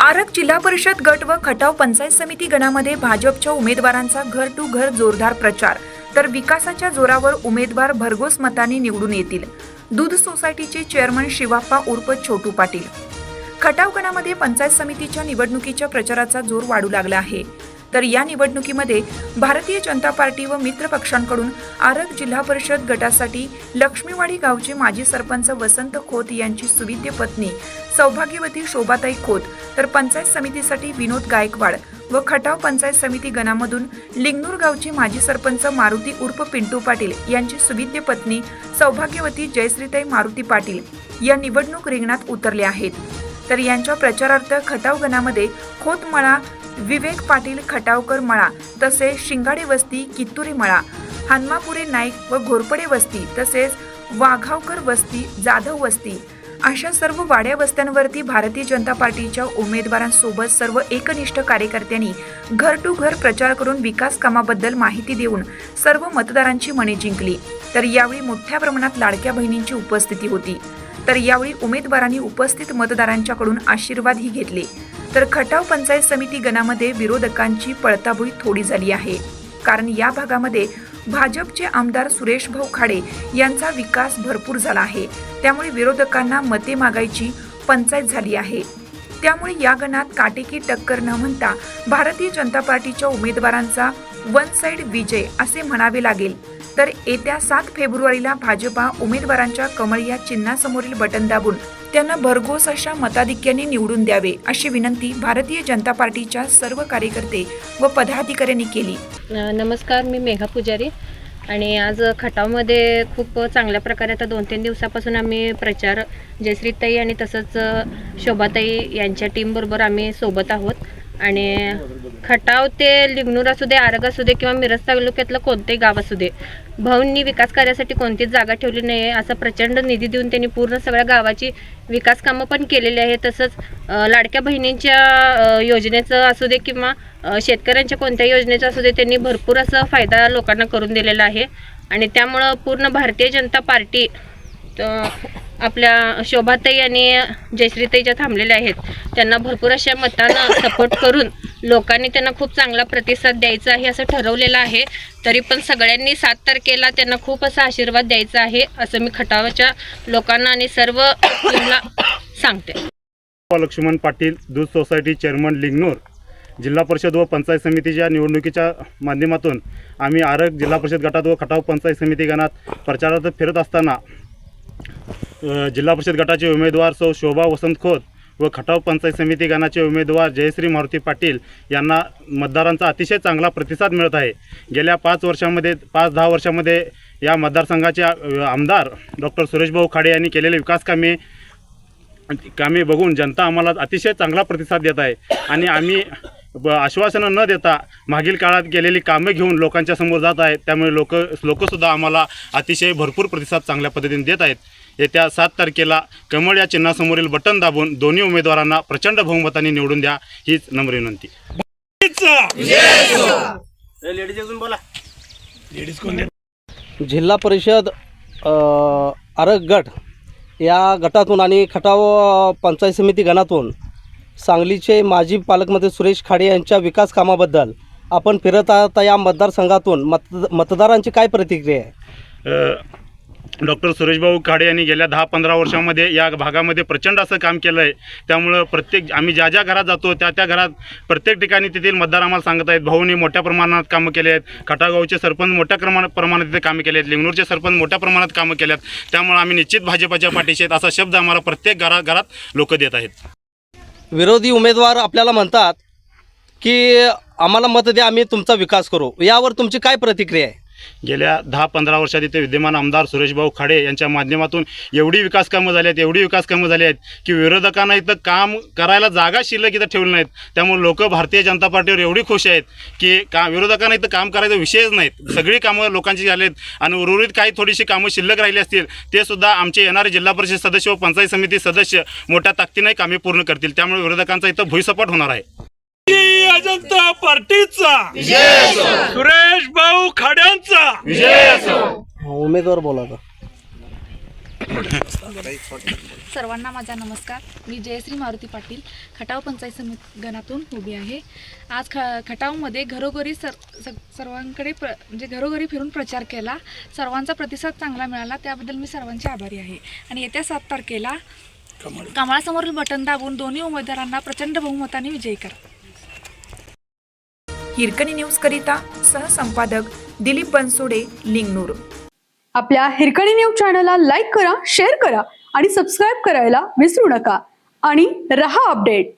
आरग जिल्हा परिषद गट व खटाव पंचायत समिती गणामध्ये भाजपच्या उमेदवारांचा घर टू घर जोरदार प्रचार. तर विकासाच्या जोरावर उमेदवार भरघोस मताने निवडून येतील. दूध सोसायटीचे चेअरमन शिवाप्पा उर्फ छोटू पाटील. खटाव गणामध्ये पंचायत समितीच्या निवडणुकीच्या प्रचाराचा जोर वाढू लागला आहे. तर या निवडणुकीमध्ये भारतीय जनता पार्टी व मित्र पक्षांकडून आरग जिल्हा परिषद गटासाठी लक्ष्मीवाडी गावचे माजी सरपंच वसंत खोत यांची सुविद्य पत्नी सौभाग्यवती शोभाताई खोत तर पंचायत समितीसाठी विनोद गायकवाड व खटाव पंचायत समिती गणामधून लिंगनूर गावचे माजी सरपंच मारुती उर्फ पिंटू पाटील यांची सुविद्य पत्नी सौभाग्यवती जयश्रीताई मारुती पाटील या निवडणूक रिंगणात उतरल्या आहेत. तर यांच्या प्रचारार्थ खटाव गणामध्ये खोतमळा विवेक पाटील खटावकर मळा तसेच शिंगाडे वस्ती कित्तुरी मळा हनुमापुरे नाईक व घोरपडे वस्ती तसेच वाघावकर वस्ती जाधव वस्ती अशा सर्व वाड्या वस्त्यांवरती भारतीय जनता पार्टीच्या उमेदवारांसोबत सर्व एकनिष्ठ कार्यकर्त्यांनी घर टू घर प्रचार करून विकास कामाबद्दल माहिती देऊन सर्व मतदारांची मने जिंकली. तर यावेळी मोठ्या प्रमाणात लाडक्या बहिणींची उपस्थिती होती. तर यावेळी उमेदवारांनी उपस्थित मतदारांच्याकडून आशीर्वादही घेतले. तर खटाव पंचायत समिती गणामध्ये विरोधकांची पळताभुई थोडी झाली आहे. कारण या भागामध्ये भाजपचे आमदार सुरेश भाऊ खाडे यांचा विकास भरपूर झाला आहे. त्यामुळे विरोधकांना मते मागायची पंचायत झाली आहे. त्यामुळे या गणात काटेकी टक्कर न म्हणता भारतीय जनता पार्टीच्या उमेदवारांचा वन साइड विजय असे म्हणावे लागेल. तर येत्या सात फेब्रुवारीला भाजपा उमेदवारांच्या कमळ या चिन्हासमोरील बटन दाबून त्यांना भरघोस अशा मताधिक्याने निवडून द्यावे अशी विनंती भारतीय जनता पार्टीच्या सर्व कार्यकर्ते व पदाधिकाऱ्यांनी केली. नमस्कार मी मेघा पुजारी. आणि आज खटावमध्ये खूप चांगल्या प्रकारे आता दोन तीन दिवसापासून आम्ही प्रचार जयश्रीताई आणि तसंच शोभाताई यांच्या टीमबरोबर आम्ही सोबत आहोत. आणि खटाव ते लिंगणूर असू दे आरग असू दे किंवा मिरज तालुक्यातलं कोणतेही गाव असू दे भाऊंनी विकास कार्यासाठी कोणतीच जागा ठेवली नाही आहे असा प्रचंड निधी देऊन त्यांनी पूर्ण सगळ्या गावाची विकास कामं पण केलेली आहे तसंच लाडक्या बहिणींच्या योजनेचं असू दे किंवा शेतकऱ्यांच्या कोणत्याही योजनेचं असू दे त्यांनी भरपूर असा फायदा लोकांना करून दिलेला आहे. आणि त्यामुळं पूर्ण भारतीय जनता पार्टी आपल्या शोभाताई आणि जयश्रीताई ज्या थांबलेल्या आहेत. त्यांना भरपूर अशा मतानं सपोर्ट करून लोकांनी त्यांना खूप चांगला प्रतिसाद द्यायचा आहे असं ठरवलेलं आहे. तरी पण सगळ्यांनी सात तारखेला त्यांना खूप असा आशीर्वाद द्यायचा आहे असं मी खटावाच्या लोकांना आणि सर्व टीमला सांगते. लक्ष्मण पाटील दूध सोसायटी चेअरमन लिंगनूर जिल्हा परिषद व पंचायत समितीच्या निवडणुकीच्या माध्यमातून आम्ही आरग जिल्हा परिषद गटात व खटाव पंचायत समिती गणात प्रचारात फिरत असताना जिल्हा परिषद गटाचे उमेदवार सौ शोभा वसंत खोत व खटाव पंचायत समिती गणाचे उमेदवार जयश्री मारुती पाटील यांना मतदारांचा अतिशय चांगला प्रतिसाद मिळत आहे. गेल्या पाच वर्षामध्ये पाच दहा वर्षामध्ये या मतदारसंघाचे आमदार डॉक्टर सुरेशभाऊ खाडे यांनी केलेले विकास कामे कामे बघून जनता आम्हाला अतिशय चांगला प्रतिसाद देत आहे. आणि आम्ही आश्वासनं न देता मागील काळात केलेली कामं घेऊन लोकांच्या समोर जात आहेत. त्यामुळे लोक लोकसुद्धा आम्हाला अतिशय भरपूर प्रतिसाद चांगल्या पद्धतीने देत आहेत. येत्या सात तारखेला कमळ या चिन्हासमोरील बटन दाबून दोन्ही उमेदवारांना प्रचंड बहुमताने निवडून द्या हीच नम्र विनंती. जिल्हा परिषद अ, आरग गट या गटातून आणि खटाव पंचायत समिती गणातून सांगलीचे माजी पालकमंत्री सुरेश खाडे यांच्या विकास कामाबद्दल. आपण फिरत आहात या मतदारसंघातून मत मतदारांची काय प्रतिक्रिया आहे? डॉक्टर सुरेशभाऊ खाडे यांनी गेल्या दहा पंधरा वर्षामध्ये या भागामध्ये प्रचंड असं काम केलं आहे त्यामुळं प्रत्येक आम्ही ज्या ज्या घरात जातो त्या त्या घरात प्रत्येक ठिकाणी तेथील मतदार आम्हाला सांगत आहेत भाऊनी मोठ्या प्रमाणात कामं केले आहेत खटागावचे सरपंच मोठ्या प्रमाणात प्रमाणात तिथे कामं केले आहेत लिंगणूरचे सरपंच मोठ्या प्रमाणात कामं केले आहेत त्यामुळे आम्ही निश्चित भाजपाच्या पाठीशी आहेत असा शब्द आम्हाला प्रत्येक घरा घरात लोक देत आहेत. विरोधी उमेदवार आपल्याला म्हणतात की आम्हाला मत द्या आम्ही तुमचा विकास करू. यावर तुमची काय प्रतिक्रिया आहे? गेल्या दहा पंधरा वर्षात इथे विद्यमान आमदार सुरेशभाऊ खाडे यांच्या माध्यमातून एवढी विकास कामं झाली आहेत एवढी विकास कामं झाली आहेत की विरोधकांना इथं काम करायला जागा शिल्लक इथं ठेवली नाहीत. त्यामुळे लोक भारतीय जनता पार्टीवर एवढी खुश आहेत की का विरोधकांना इथं काम करायचा विषयच नाहीत. सगळी कामं लोकांची झाली आहेत आणि उर्वरित काही थोडीशी कामं शिल्लक राहिली असतील ते सुद्धा आमचे येणारे जिल्हा परिषद सदस्य व पंचायत समिती सदस्य मोठ्या ताकदीने कामे पूर्ण करतील. त्यामुळे विरोधकांचा इथं भुईसपाट होणार आहे. भारतीय जनता पार्टीचा. सुरेश भाऊ खाड्यांचा. उमेदवार बोला सर्वांना माझा नमस्कार. मी जयश्री मारुती पाटील खटाव पंचायत समिती गणातून उभी आहे. आज ख खटावमध्ये घरोघरी सर स सर्वांकडे प्र म्हणजे घरोघरी फिरून प्रचार केला. सर्वांचा प्रतिसाद चांगला मिळाला. त्याबद्दल मी सर्वांची आभारी आहे. आणि येत्या सात तारखेला कमळासमोरील बटन दाबून दोन्ही उमेदवारांना प्रचंड बहुमताने विजयी करा. हिरकणी न्यूज करिता सहसंपादक दिलीप बनसोडे लिंगनूर. आपल्या हिरकणी न्यूज चॅनलला लाईक करा शेअर करा आणि सबस्क्राईब करायला विसरू नका. आणि रहा अपडेट